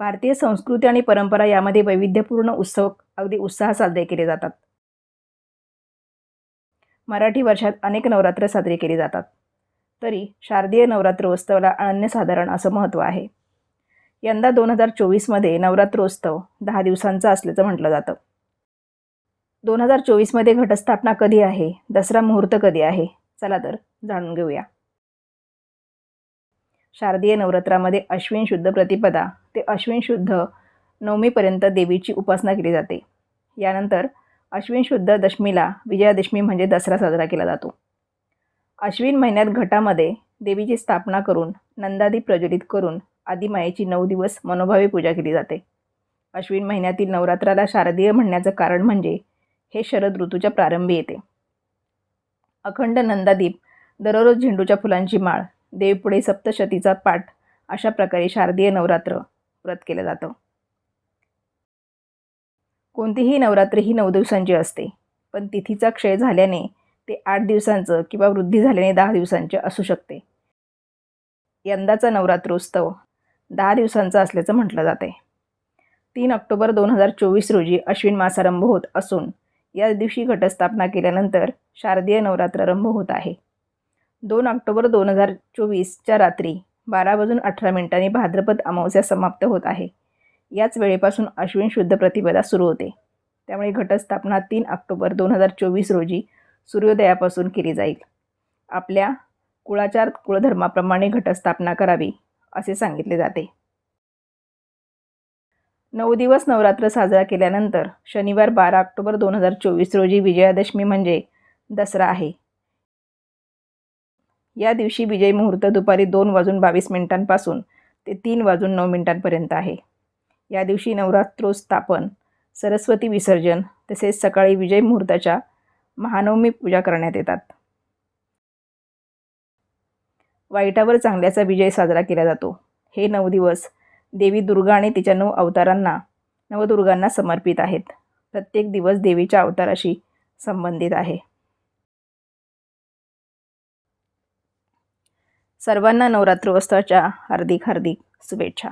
भारतीय संस्कृती आणि परंपरा यामध्ये वैविध्यपूर्ण उत्सव अगदी उत्साहात साजरे केले जातात. मराठी वर्षात अनेक नवरात्र साजरे केले जातात. तरी शारदीय नवरात्रोत्सवाला अनन्यसाधारण असं महत्त्व आहे. यंदा दोन हजार चोवीसमध्ये नवरात्रोत्सव दहा दिवसांचा असल्याचं म्हटलं जातं. दोन हजार चोवीसमध्ये घटस्थापना कधी आहे? दसरा मुहूर्त कधी आहे? चला तर जाणून घेऊया. शारदीय नवरात्रामध्ये अश्विन शुद्ध प्रतिपदा. ते अश्विन शुद्ध नवमीपर्यंत देवीची उपासना केली जाते. यानंतर अश्विन शुद्ध दशमीला विजयादशमी म्हणजे दसरा साजरा केला जातो. अश्विन महिन्यात घटामध्ये देवीची स्थापना करून नंदादीप प्रज्वलित करून आदिमायेची नऊ दिवस मनोभावी पूजा केली जाते. अश्विन महिन्यातील नवरात्राला शारदीय म्हणण्याचं कारण म्हणजे हे शरद ऋतूच्या प्रारंभी येते. अखंड नंदादीप दररोज झेंडूच्या फुलांची माळ देवपुढे सप्तशतीचा पाठ. अशा प्रकारे शारदीय नवरात्र व्रत केलं जातं. कोणतीही नवरात्र ही नऊ दिवसांची असते. पण तिथीचा क्षय झाल्याने ते आठ दिवसांचं किंवा वृद्धी झाल्याने दहा दिवसांचे असू शकते. यंदाचा नवरात्रोत्सव दहा दिवसांचा असल्याचं म्हटलं जाते तीन ऑक्टोबर दोन हजार चोवीस रोजी अश्विन मासारंभ होत असून या दिवशी घटस्थापना केल्यानंतर शारदीय नवरात्रारंभ होत आहे. दोन ऑक्टोबर दोन हजार चोवीसच्या रात्री बारा वाजून अठरा मिनिटांनी भाद्रपद अमावस्या समाप्त होत आहे. याच वेळेपासून अश्विन शुद्ध प्रतिपदा सुरू होते. त्यामुळे घटस्थापना तीन ऑक्टोबर दोन हजार चोवीस रोजी सूर्योदयापासून केली जाईल. आपल्या कुळाचार कुळधर्माप्रमाणे घटस्थापना करावी असे सांगितले जाते. नऊ दिवस नवरात्र साजरा केल्यानंतर शनिवार बारा ऑक्टोबर दोन हजार चोवीस रोजी विजयादशमी म्हणजे दसरा आहे. या दिवशी विजय मुहूर्त दुपारी दोन वाजून बावीस मिनिटांपासून ते तीन वाजून नऊ मिनिटांपर्यंत आहे. या दिवशी नवरात्रोस्थापन सरस्वती विसर्जन तसेच सकाळी विजय मुहूर्ताच्या महानवमी पूजा करण्यात येतात. वाईटावर चांगल्याचा विजय साजरा केला जातो. हे नऊ दिवस देवी दुर्गा आणि तिच्या नऊ अवतारांना नवदुर्गांना समर्पित आहेत. प्रत्येक दिवस देवीच्या अवताराशी संबंधित आहे. सर्वांना नवरात्रोत्सवाच्या हार्दिक हार्दिक शुभेच्छा.